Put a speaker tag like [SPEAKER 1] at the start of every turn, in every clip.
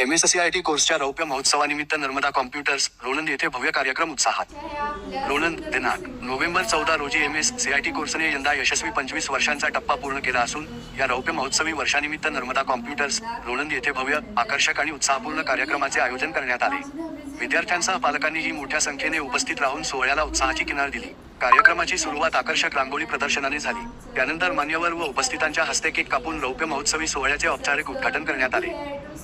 [SPEAKER 1] M S C I T कोर्सच्या रौप्य महोत्सवानिमित्त नर्मदा कॉम्प्युटर्स लोणंद येथे भव्य कार्यक्रम उत्साहात. लोणंद दिनांक नोव्हेंबर चौदा रोजी M S C I T कोर्सने यंदा यशस्वी पंचवीस वर्षांचा टप्पा पूर्ण केला असून या रौप्य महोत्सवी वर्षानिमित्त नर्मदा कॉम्प्युटर्स लोणंद येथे भव्य आकर्षक आणि उत्साहपूर्ण कार्यक्रमाचे आयोजन करण्यात आले. विद्यार्थ्यांसह पालकांनीही मोठ्या संख्येने उपस्थित राहून सोहळ्याला उत्साहाची किनार दिली. कार्यक्रमाची सुरुवात आकर्षक रांगोळी प्रदर्शनाने झाली. त्यानंतर मान्यवर व उपस्थितांच्या हस्ते केक कापून रौप्य महोत्सवी सोहळ्याचे औपचारिक उद्घाटन करण्यात आले.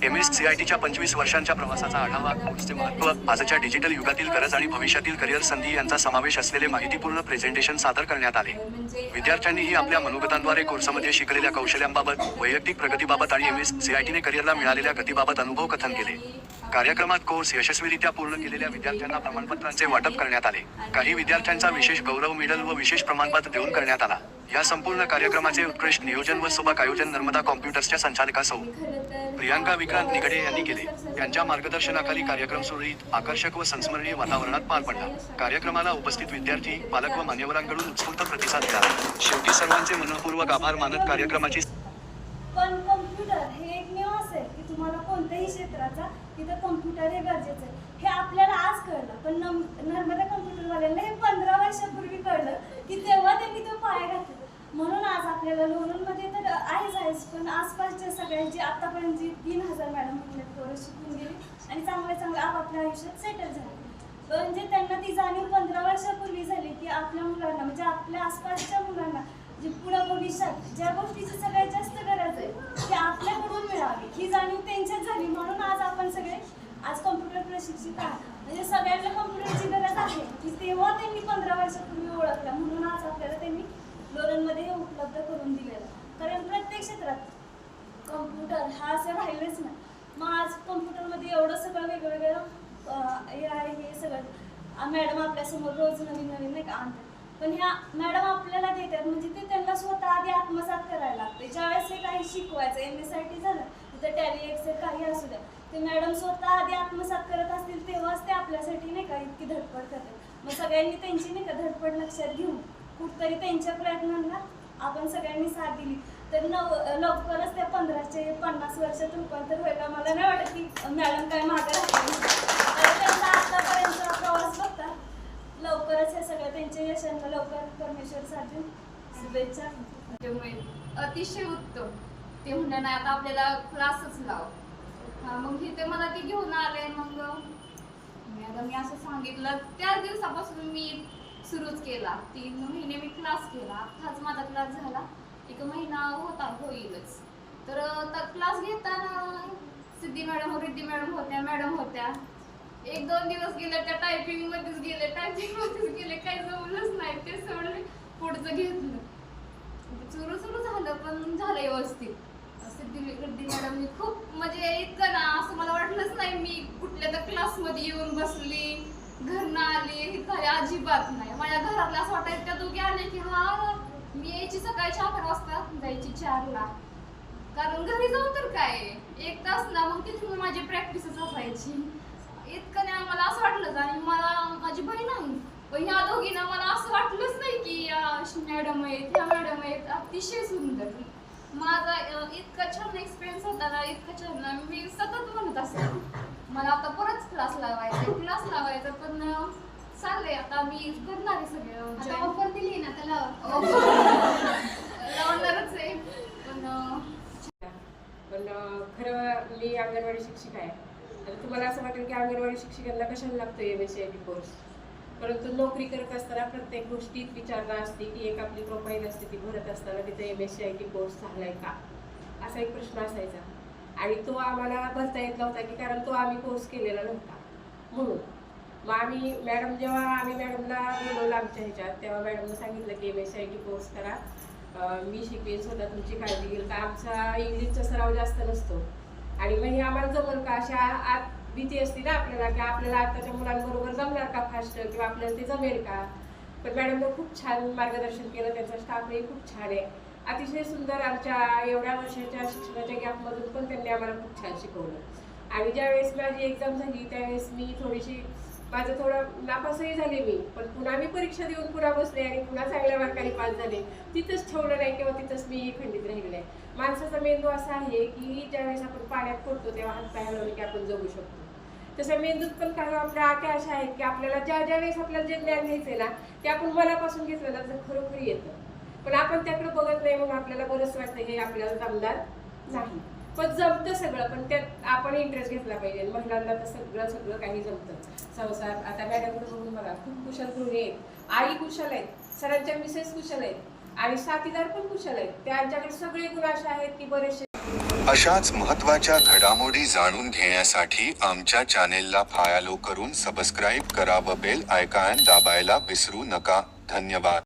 [SPEAKER 1] एम एस सी आय टीच्या पंचवीस वर्षांच्या प्रवासाचा आढावा कोर्सचे महत्त्व आजच्या डिजिटल युगातील गरज आणि भविष्यातील करिअर संधी यांचा समावेश असलेले माहितीपूर्ण प्रेझेंटेशन सादर करण्यात आले. विद्यार्थ्यांनीही आपल्या मनोगतांद्वारे कोर्समध्ये शिकलेल्या कौशल्यांबाबत वैयक्तिक प्रगतीबाबत आणि एम एस सी आय टीने करिअरला मिळालेल्या गतीबाबत अनुभव कथन केले. कार्यक्रमात कोर्स यशस्वीरित्या पूर्ण केलेल्या विद्यार्थ्यांना प्रमाणपत्रांचे वाटप करण्यात आले. काही विद्यार्थ्यांचा विशेष गौरव मेडल व विशेष प्रमाणपत्र देऊन करण्यात आला. या संपूर्ण कार्यक्रमाचे उत्कृष्ट नियोजन व सुबक आयोजन नर्मदा कॉम्प्युटर्सच्या संचालका सौ. प्रियांका विक्रांत निगडे यांनी केले. त्यांच्या मार्गदर्शनाखाली कार्यक्रम सुरळीत आकर्षक व संस्मरणीय वातावरणात पार पडला. कार्यक्रमाला उपस्थित विद्यार्थी पालक व मान्यवरांकडून उत्स्फूर्त प्रतिसाद मिळाला. शेवटी सर्वांचे मनपूर्वक आभार मानत कार्यक्रमाची
[SPEAKER 2] पण कम्प्युटर हे एकमेव असेल की तुम्हाला कोणत्याही तिथं कम्प्युटर हे गरजेचं आहे. हे आपल्याला आज कळलं पण नम नर्मदा कम्प्युटरवाल्यांना हे पंधरा वर्षापूर्वी कळलं की तेव्हा त्यांनी तो पाया घातला म्हणून आज आपल्याला लोणंदमध्ये तर आहेच आहेच पण आसपासच्या सगळ्यांची आतापर्यंत जी तीन हजार मॅडम म्हणले पोरं शिकून गेली आणि चांगल्या चांगलं आपापल्या आयुष्यात सेटल झाले. म्हणजे त्यांना ती जाणीव पंधरा वर्षापूर्वी झाली की आपल्या मुलांना म्हणजे आपल्या आसपासच्या मुलांना जे पुढं भविष्यात ज्या गोष्टीची सगळ्यात जास्त गरज आहे की आपल्या मिळावी ही जाणीव त्यांच्यात झाली. म्हणून आज आपण सगळे आज कम्प्युटर प्रशिक्षित आहात. म्हणजे सगळ्यांना कॉम्प्युटरची गरज आहे. की तेव्हा त्यांनी पंधरा वर्षापूर्वी ओळखलं. म्हणून आज आपल्याला त्यांनी लोनमध्ये हे उपलब्ध करून दिलेलं. कारण प्रत्येक क्षेत्रात कम्प्युटर हा असं राहिलंच नाही. मग आज कम्प्युटरमध्ये एवढं सगळं वेगवेगळं हे आहे हे सगळं मॅडम आपल्यासमोर रोज नवीन नवीन नाही का आणतात. पण ह्या मॅडम आपल्याला देतात. म्हणजे ते त्यांना स्वतः आधी आत्मसात करायला लागते. ज्यावेळेस हे काही शिकवायचं एम एस आय टी झालं तर टॅली एक्सेल काही असू द्या. ते मॅडम स्वतः आधी आत्मसात करत असतील तेव्हाच ते आपल्यासाठी नाही का इतकी धडपड करतात. मग सगळ्यांनी त्यांची नाही का धडपड लक्षात घेऊन कुठतरी त्यांच्या प्रयत्नांना आपण सगळ्यांनी साथ दिली. तर नव लवकरच त्या पंधराशे पन्नास वर्षात रूपांतर व्हायला मला नाही वाटत की मॅडम काय मागे त्यांचा आतापर्यंत प्रवास बघता लवकरच हे सगळं त्यांच्या यशांना लवकर परमेश्वर साधून शुभेच्छा.
[SPEAKER 3] अतिशय उत्तम. ते म्हणलं नाही आता आपल्याला क्लासच लाव. हा मग इथे मला ते घेऊन आले मग मी आता मी असं सांगितलं. त्या दिवसापासून मी सुरूच केला. तीन महिने मी क्लास केला. आत्ताच माझा क्लास झाला. एक महिना होता होईलच. तर क्लास घेताना सिद्धी मॅडम रिद्धी मॅडम होत्या मॅडम होत्या. एक दोन दिवस गेले त्या टायपिंग मध्येच गेले टायपिंग मध्येच गेले. काही जमलंच नाही ते सगळं पुढचं घेतलं. सुरू सुरू झालं पण झालं व्यवस्थित. सिद्धी रिद्धी मॅडमनी खूप म्हणजे इतकं ना असं मला वाटलंच नाही मी कुठल्या तर क्लासमध्ये येऊन बसली घरनं आली हे झाले अजिबात नाही. माझ्या घरातला असं वाटायचं त्या दोघी आले की हा मी यायची सकाळची अकरा वाजता जायची चारला. कारण घरी जाऊन तर काय एक तास ना मग तिथून माझी प्रॅक्टिसच असायची. इतकं नाही मला असं वाटलंच आणि मला माझी बहीण आहे. पण ह्या दोघींना मला असं वाटलंच नाही की या मॅडम आहेत ह्या मॅडम आहेत अतिशय सुंदर. माझा अं, इतका छान एक्सपिरियन्स होता ना इतका छान ना मी सतत म्हणत असते मला आता परत क्लास लावायचा क्लास लावायचा पण अं, चाललंय आता मी करणार आहे सगळं.
[SPEAKER 4] आता
[SPEAKER 3] join.
[SPEAKER 4] ऑफर दिली ना त्याला
[SPEAKER 3] लावणारच आहे. पण अं,
[SPEAKER 5] पण अं, खरं मी अंगणवाडी शिक्षिका आहे. तर तुम्हाला असं वाटेल की अंगणवाडी शिक्षिकांना कशाला लागतो M S C I T course परंतु नोकरी करत असताना प्रत्येक गोष्टीत विचारणा असते की एक आपली प्रोफाईल असते ती भरत असताना तिथे M S C I T course झालाय का? असा एक प्रश्न असायचा. आणि तो आम्हाला भरता येत नव्हता की कारण तो आम्ही कोर्स केलेला नव्हता. म्हणून मग आम्ही मॅडम जेव्हा आम्ही मॅडमला बोलवलं आमच्या ह्याच्यात तेव्हा मॅडमनं सांगितलं की M S C I T course करा. मी शिकवेन स्वतः तुमची काळजी घेईल का आमचा इंग्लिशचा सराव जास्त नसतो. आणि मग हे आम्हाला जमल का? अशा आत भीती असते ना आपल्याला की आपल्याला आताच्या मुलांबरोबर जमणार का फास्ट किंवा आपल्याला ते जमेल का? पण मॅडमनं खूप छान मार्गदर्शन केलं त्यांचा स्टाफही खूप छान आहे. अतिशय सुंदर आमच्या एवढ्या वर्षाच्या शिक्षणाच्या गॅपमधून पण त्यांनी आम्हाला खूप छान शिकवलं. आणि ज्यावेळेस माझी एक्झाम झाली त्यावेळेस मी थोडीशी माझं थोडं नापासही झाले मी पण पुन्हा मी परीक्षा देऊन पुन्हा बसले आणि पुन्हा चांगल्या मार्काने पास झाले. तिथंच ठेवलं नाही किंवा तिथंच मी खंडित राहिलेलं. आहे माणसाचा मेंदू असा आहे की ज्यावेळेस आपण पाण्यात पडतो तेव्हा हात पाय हलवले की आपण जगू शकतो. तसं मेंदूत पण काही आपल्या आट्या अशा आहेत की आपल्याला ज्या ज्या वेळेस आपल्याला जे ज्ञान घ्यायचंय ना ते आपण मनापासून घेतलं ना तर खरोखर येतं. पण आपण त्याकडे बघत नाही मग आपल्याला बरंच वाटतं हे आपल्याला जमणार नाही. पण जमतं सगळं पण त्यात आपण इंटरेस्ट घेतला पाहिजे. महिलांना तर सगळं सगळं काही जमतं. संसार आता मॅडमकडे बघून बघा खूप कुशल गृहिणी आहेत. आई कुशल आहेत. सरांच्या मिसेस कुशल आहेत. आणि साथीदार पण कुशल आहेत. त्यांच्याकडे सगळे गुण असे आहेत की बरेचसे
[SPEAKER 4] अशाच महत्त्वाच्या घडामोडी जाणून घेण्यासाठी आमच्या चॅनेलला फायालो करून सबस्क्राईब करा व बेल आयकॉन दाबायला विसरू नका. धन्यवाद.